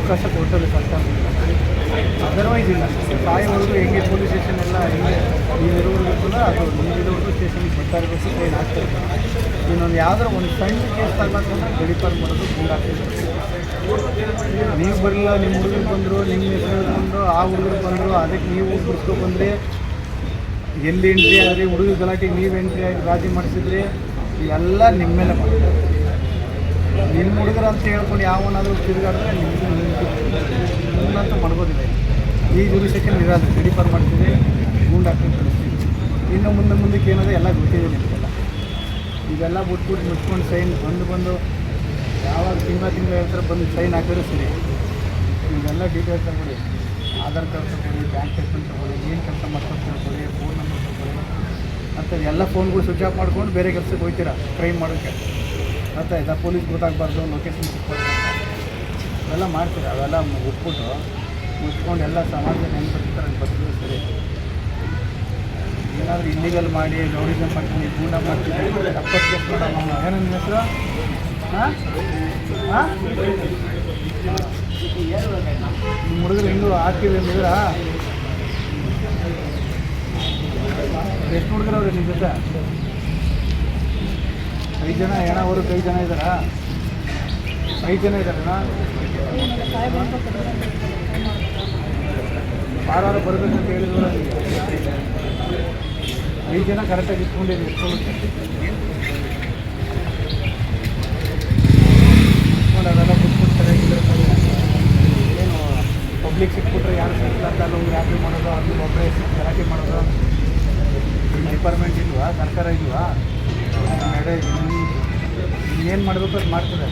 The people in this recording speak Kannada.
ಅವಕಾಶ ಕೊಟ್ಟಲ್ಲಿ ಸರ್ಕಾರ. ಅದರ್ವೈಸ್ ಇಲ್ಲ. ತಾಯಿವರೆಗೂ ಹೆಂಗೆ ಪೊಲೀಸ್ ಸ್ಟೇಷನ್ ಎಲ್ಲ ಹೆಂಗೆ ನೀವಿರೋರ್ಗೂ ಕೂಡ ಅದು ನೀವಿರೋರ್ಗೂ ಸ್ಟೇಷನ್ಗೆ ಬರ್ತಾ ಇರಬೇಕು ಟ್ರೈನ್ ಆಗ್ತಾ ಇನ್ನೊಂದು ಯಾವ್ದಾರ ಒಂದು ಸಣ್ಣ ಕೇಸ್ ತಗೊಳ್ಳೋದನ್ನ ಗಡಿಪಾರ್ ಮಾಡೋದು ಗುಂಡಾಗ್ತಿದೆ ನೀವು ಬರಲಿಲ್ಲ, ನಿಮ್ಮ ಹುಡುಗರು ಬಂದರು, ನಿಮ್ಮ ಹೆಸರು ಬಂದರು, ಆ ಹುಡುಗರು ಬಂದರು, ಅದಕ್ಕೆ ನೀವು ಹುಡುಗರು ಬಂದ್ರಿ ಎಲ್ಲಿ ಎಂಟ್ರಿ ಆದರೆ, ಹುಡುಗರು ಗಲಾಟೆಗೆ ನೀವು ಎಂಟ್ರಿ ಆಗಿ ರಾಜಿ ಮಾಡಿಸಿದ್ರೆ ಎಲ್ಲ ನಿಮ್ಮ ಮೇಲೆ ಮಾಡ್ತಾರೆ ನಿಮ್ಮ ಹುಡುಗರು ಅಂತ ಹೇಳ್ಕೊಂಡು ಯಾವನಾದರೂ ತಿರುಗಾಡಿದ್ರೆ ನಿಮ್ಗೆ ಅಂತ ಮಾಡ್ಬೋದಿಲ್ಲ ಈ ಜುರಿಸೆಕ್ಷನ್ ಇರೋದು ಡಿಫರ್ ಮಾಡ್ತೀವಿ ಗುಂಡು ಹಾಕೊಂಡು ಕಳಿಸ್ತೀವಿ. ಇನ್ನು ಮುಂದೆ ಮುಂದಕ್ಕೆ ಏನಾದರೂ ಎಲ್ಲ ಗೊತ್ತಿದೆ ನಿಮಗೆಲ್ಲ ಇವೆಲ್ಲ ಬಿಟ್ಬಿಟ್ಟು ಮುಚ್ಕೊಂಡು ಸೈನ್ ಬಂದು ಬಂದು ಯಾವಾಗ ತಿಂಗಳ ತಿಂಗಳ ಹೇಳ್ತಾರೆ ಬಂದು ಸೈನ್ ಹಾಕಿದ್ರೆ ಸರಿ. ಇವೆಲ್ಲ ಡೀಟೇಲ್ಸ್ ತಗೊಳ್ಳಿ ಆಧಾರ್ ಕಾರ್ಡ್ ತಗೊಳ್ಳಿ ಬ್ಯಾಂಕ್ ಸ್ಟೇಟ್ಮೆಂಟ್ ತಗೊಳ್ಳಿ ಏನು ಕೆಲಸ ಮಾಡ್ಕೊಂಡು ತಿಳ್ಕೊಳ್ಳಿ ಫೋನ್ ನಂಬರ್ ತಗೊಳ್ಳಿ ಮತ್ತು ಎಲ್ಲ ಫೋನ್ಗಳು ಸ್ವಿಚ್ ಆಫ್ ಮಾಡ್ಕೊಂಡು ಬೇರೆ ಕೆಲಸಕ್ಕೆ ಹೋಗ್ತೀರಾ? ಕ್ರೈಮ್ ಮಾಡೋಕ್ಕೆ. ಮತ್ತು ಇದು ಪೊಲೀಸ್ ಗೊತ್ತಾಗಬಾರ್ದು ಲೊಕೇಶನ್ ಸಿಕ್ಬಾರ್ದು ಅವೆಲ್ಲ ಮಾಡ್ತೀರಿ ಅವೆಲ್ಲ ಉಪ್ಪುಟ್ಟು ಮುಚ್ಕೊಂಡು ಎಲ್ಲ ಸಮಾಜ ಹೆಂಗೆ ಬರ್ತಾರೆ ಬರ್ತಿದ್ರೆ ಸರಿ. ಏನಾದರೂ ಇಲ್ಲಿಗಲ್ ಮಾಡಿ ರೌಡಿಸಮ್ ಮಾಡ್ತೀನಿ ಗೂಂಡ ಮಾಡ್ತೀನಿ ತಪ್ಪತ್ತು ಕೇಸ್ ಮಾಡೋಣ ಏನೋ ನಿಮ್ಮ ಹೆಸರು? ಹಾಂ? ಹಾಂ? ನಿಮ್ಮ ಹುಡುಗರು ಹಿಂಗು ಹಾಕಿವಿ ಅಂದಿದ್ರಾ ಎಷ್ಟು ಹುಡುಗರು ಅವ್ರೆ ನಿಮ್ಮ ಜೊತೆ? ಐದು ಜನ, ಏನೋ ಅವರು ಐದು ಜನ ಇದ್ದಾರಾ? ಐದು ಜನ ಇದ್ದಾರಣ್ಣ ವಾರ ಅಂತ ಹೇಳಿದ್ರು. ಐದು ಜನ ಕರೆಕ್ಟಾಗಿ ಇಟ್ಕೊಂಡಿದ್ದೀವಿ ಇಟ್ಕೊಂಡು ಅದೆಲ್ಲ ಕುತ್ಕೊಂಡು ಸರಿಯಾಗಿದ್ರೆ ಏನು ಪಬ್ಲಿಕ್ ಸಿಕ್ಬಿಟ್ರೆ ಯಾರು ಸಿಕ್ಕಿಲ್ಲ ಅವ್ರು ಯಾಕೆ ಮಾಡೋದು? ಅಲ್ಲಿ ಒಬ್ಬರೇ ಗಲಾಟೆ ಮಾಡೋದು. ಡಿಪಾರ್ಟ್ಮೆಂಟ್ ಇಲ್ವಾ? ಸರ್ಕಾರ ಇಲ್ವಾ? ನಡೆ ಏನು ಮಾಡಬೇಕು ಅದು ಮಾಡ್ಕೊಂಡು